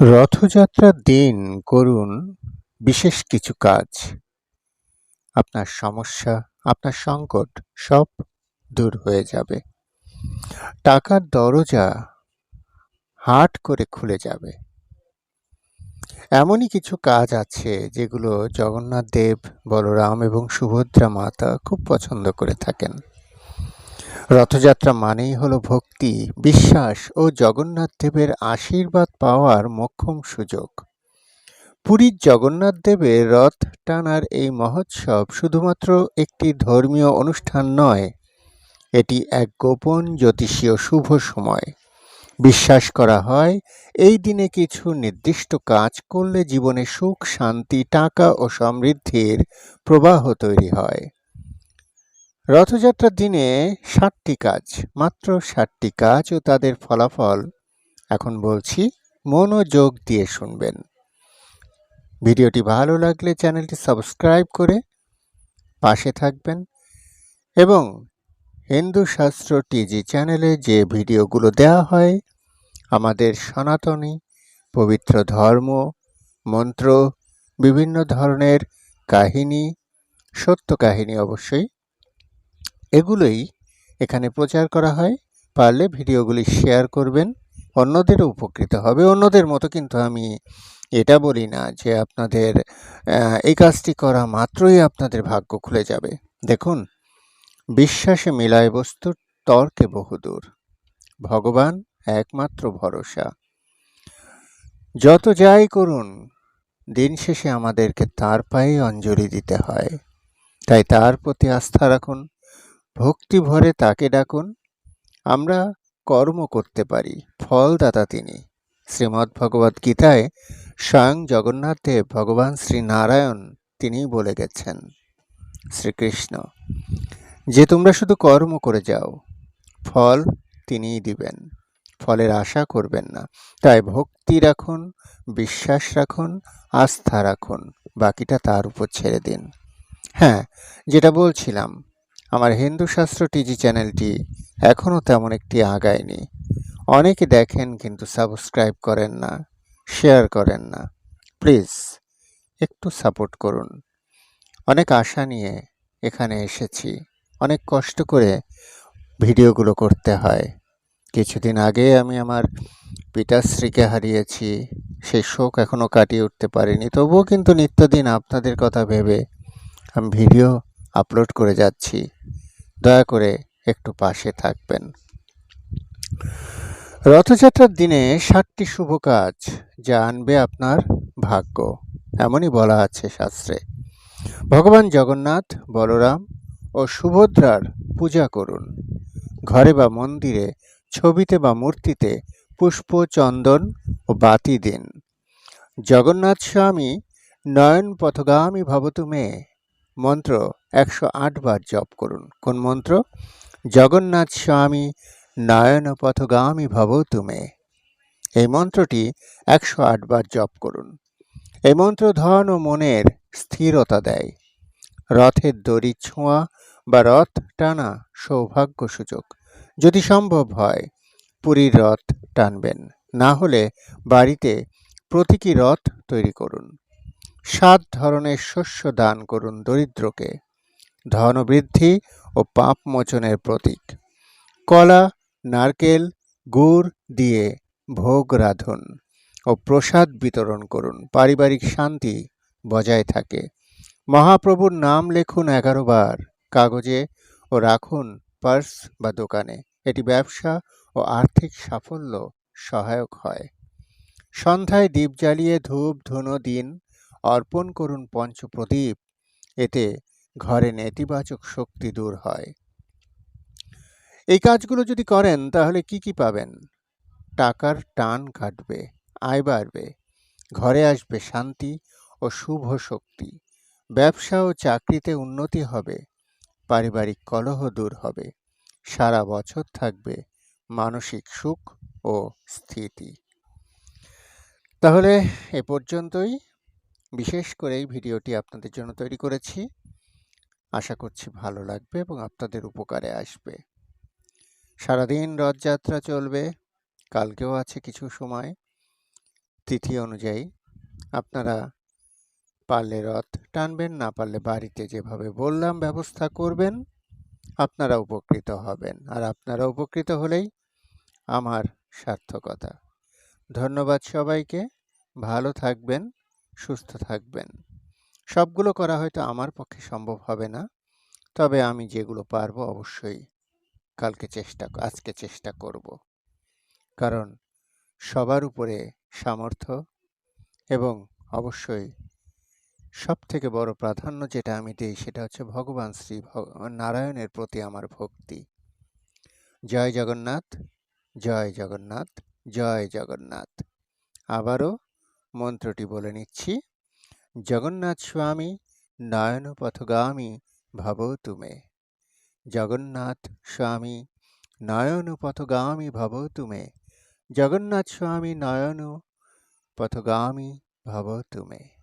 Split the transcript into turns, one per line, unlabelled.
রথযাত্রার দিন করুন বিশেষ কিছু কাজ। আপনার সমস্যা, আপনার সংকট সব দূর হয়ে যাবে। টাকার দরজা হাট করে খুলে যাবে। এমনই কিছু কাজ আছে যেগুলো জগন্নাথ দেব, বলরাম এবং সুভদ্রা মাতা খুব পছন্দ করে থাকেন। রথযাত্রা মানেই হলো ভক্তি, বিশ্বাস ও জগন্নাথ দেবের আশীর্বাদ পাওয়ার মোক্ষম সুযোগ। পুরীর জগন্নাথ দেবের রথ টানার এই মহোৎসব শুধুমাত্র একটি ধর্মীয় অনুষ্ঠান নয়, এটি এক গোপন জ্যোতিষীয় শুভ সময়। বিশ্বাস করা হয়, এই দিনে কিছু নির্দিষ্ট কাজ করলে জীবনে সুখ, শান্তি, টাকা ও সমৃদ্ধির প্রবাহ তৈরি হয়। রথযাত্রার দিনে ষাটটি কাজ, মাত্র ষাটটি কাজ ও তাদের ফলাফল এখন বলছি মনোযোগ দিয়ে শুনবেন। ভিডিওটি ভালো লাগলে চ্যানেলটি সাবস্ক্রাইব করে পাশে থাকবেন এবং হিন্দু শাস্ত্র টিজি চ্যানেলে যে ভিডিওগুলো দেওয়া হয়, আমাদের সনাতনী, পবিত্র ধর্ম, মন্ত্র, বিভিন্ন ধরনের কাহিনী, সত্য কাহিনী অবশ্যই এগুলোই এখানে প্রচার করা হয়। পারলে ভিডিওগুলি শেয়ার করবেন। অন্যদেরও উপকৃত হবে। অন্যদের মতো কিন্তু আমি এটা বলি না যে আপনাদের এই কাজটি করা মাত্রই আপনাদের ভাগ্য খুলে যাবে। দেখুন, বিশ্বাসে মিলায় বস্তুর তর্কে বহুদূর। ভগবান একমাত্র ভরসা। যত যাই করুন, দিন শেষে আমাদেরকে তার পায়ে অঞ্জলি দিতে হয়। তাই তার প্রতি আস্থা রাখুন। ভক্তি ভরে তাকে ডাকুন। আমরা কর্ম করতে পারি। ফলদাতা তিনি। শ্রীমদ্ ভগবদ্ গীতায় স্বয়ং জগন্নাথ ভগবান শ্রী নারায়ণ তিনিই বলে গেছেন, শ্রীকৃষ্ণ, যে তোমরা শুধু কর্ম করে যাও, ফল তিনিই দিবেন, ফলের আশা করবেন না। তাই ভক্তি রাখুন, বিশ্বাস রাখুন, আস্থা রাখুন, বাকিটা তার উপর ছেড়ে দিন। হ্যাঁ যেটা বলছিলাম আমার হিন্দু শাস্ত্র টিজি চ্যানেলটি এখনও তেমন একটি আগায়নি। অনেকে দেখেন কিন্তু সাবস্ক্রাইব করেন না, শেয়ার করেন না। প্লিজ, একটু সাপোর্ট করুন। অনেক আশা নিয়ে এখানে এসেছি। অনেক কষ্ট করে ভিডিওগুলো করতে হয়। কিছুদিন আগে আমি আমার পিতাশ্রীকে হারিয়েছি। সেই শোক এখনও কাটিয়ে উঠতে পারিনি। তবুও কিন্তু নিত্যদিন আপনাদের কথা ভেবে আমি ভিডিও আপলোড করে যাচ্ছি। দয়া করে একটু পাশে থাকবেন। রথযাত্রার দিনে সাতটি শুভ কাজ যা আনবে আপনার ভাগ্য, এমনই বলা আছে শাস্ত্রে। ভগবান জগন্নাথ, বলরাম ও সুভদ্রার পূজা করুন। ঘরে বা মন্দিরে, ছবিতে বা মূর্তিতে পুষ্প, চন্দন ও বাতি দিন। জগন্নাথ স্বামী নয়ন পথগামী ভবতু মে মন্ত্র একশো বার জপ করুন। কোন মন্ত্র? জগন্নাথ স্বামী নয়ন পথগামী ভবতু মে এই মন্ত্রটি একশো বার জপ করুন। এই মন্ত্র ধন ও মনের স্থিরতা দেয়। রথের দড়ি ছোঁয়া বা রথ টানা সৌভাগ্য সুযোগ যদি সম্ভব হয়, পুরীর রথ টানবেন। না হলে বাড়িতে প্রতীকী রথ তৈরি করুন। সাত ধরনের শস্য দান করুন দরিদ্রকে। ধন বৃদ্ধি ও পাপ মোচনের প্রতীক। কলা, নারকেল, গুড় দিয়ে ভোগ রাধুন ও প্রসাদ বিতরণ করুন। পারিবারিক শান্তি বজায় থাকে। মহাপ্রভুর নাম লেখুন এগারো বার। কাগজে ও রাখুন পার্স বা দোকানে। এটি ব্যবসা ও আর্থিক সাফল্য সহায়ক হয়। সন্ধ্যায় দ্বীপ জ্বালিয়ে ধূপ ধুনো দিন। অর্পণ করুন পঞ্চপ্রদীপ, এতে ঘরে নেতিবাচক শক্তি দূর হয়। এই কাজগুলো যদি করেন, তাহলে কি কি পাবেন? টাকার টান কাটবে, আয় বাড়বে, ঘরে আসবে শান্তি ও শুভ শক্তি, ব্যবসা ও চাকরিতে উন্নতি হবে, পারিবারিক কলহ দূর হবে, সারা বছর থাকবে মানসিক সুখ ও স্থিতি। তাহলে এ পর্যন্তই। বিশেষ করে এই ভিডিওটি আপনাদের জন্য তৈরি করেছি। আশা করছি ভালো লাগবে এবং আপনাদের উপকারে আসবে। সারাদিন রথযাত্রা চলবে, কালকেও আছে কিছু সময়। তিথি অনুযায়ী আপনারা পারলে রথ টানবেন, না পারলে বাড়িতে যেভাবে বললাম ব্যবস্থা করবেন, আপনারা উপকৃত হবেন। আর আপনারা উপকৃত হলেই আমার সার্থকতা। ধন্যবাদ সবাইকে, ভালো থাকবেন। সুস্থ থাকবেন। সবগুলো করা হয়তো আমার পক্ষে সম্ভব হবে না। তবে আমি যেগুলো পারব অবশ্যই কালকে চেষ্টা আজকে চেষ্টা করব। কারণ সবার উপরে সামর্থ্য এবং অবশ্যই সব থেকে বড় প্রাধান্য যেটা আমি দিই সেটা হচ্ছে ভগবান শ্রী নারায়ণের প্রতি আমার ভক্তি। জয় জগন্নাথ জয় জগন্নাথ জয় জগন্নাথ। আবারও মন্ত্রটি বলে নিচ্ছি, জগন্নাথ স্বামী নয়ন পথগামী ভব তুমে। জগন্নাথ স্বামী নয়ন পথগামী ভব তুমে। জগন্নাথ স্বামী নয়ন পথগামী ভব তুমে।